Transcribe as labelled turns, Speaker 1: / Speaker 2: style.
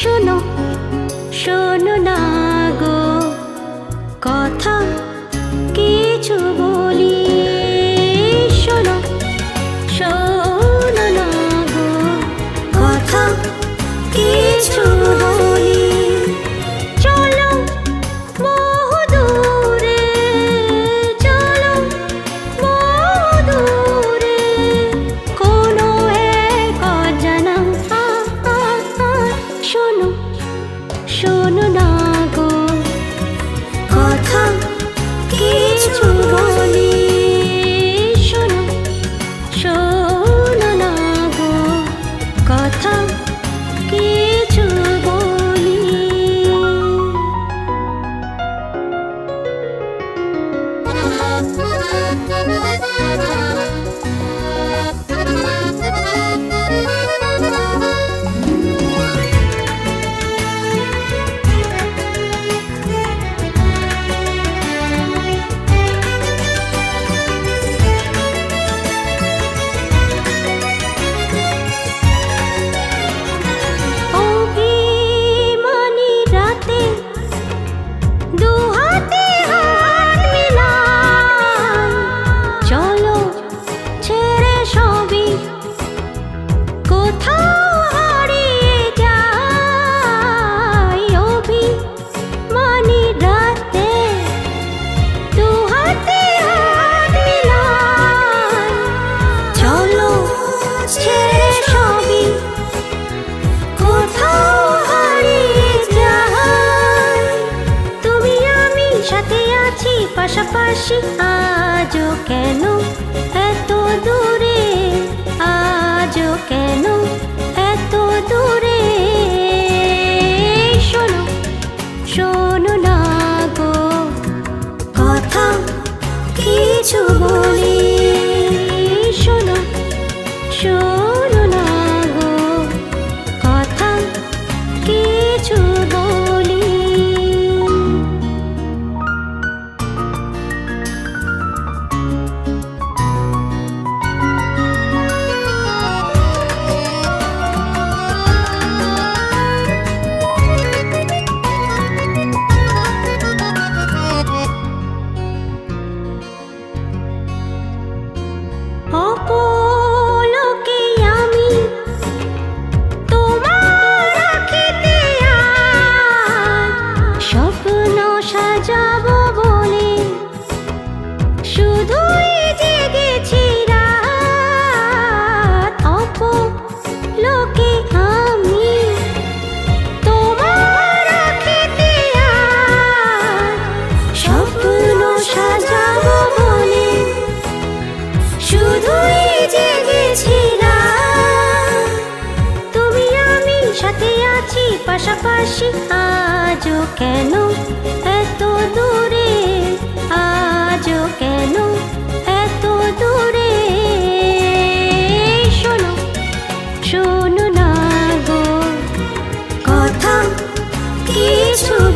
Speaker 1: শোনো শোনো না গো। কথা পাশাপাশি আজও কেন এত দূরে? আজও কেন এত দূরে? শোনো শোনো তুমি আছি, পাশাপাশি আজও কেন এত দূরে? আজও কেন এত দূরে? শোনো শোনো না গো। কথা কিছু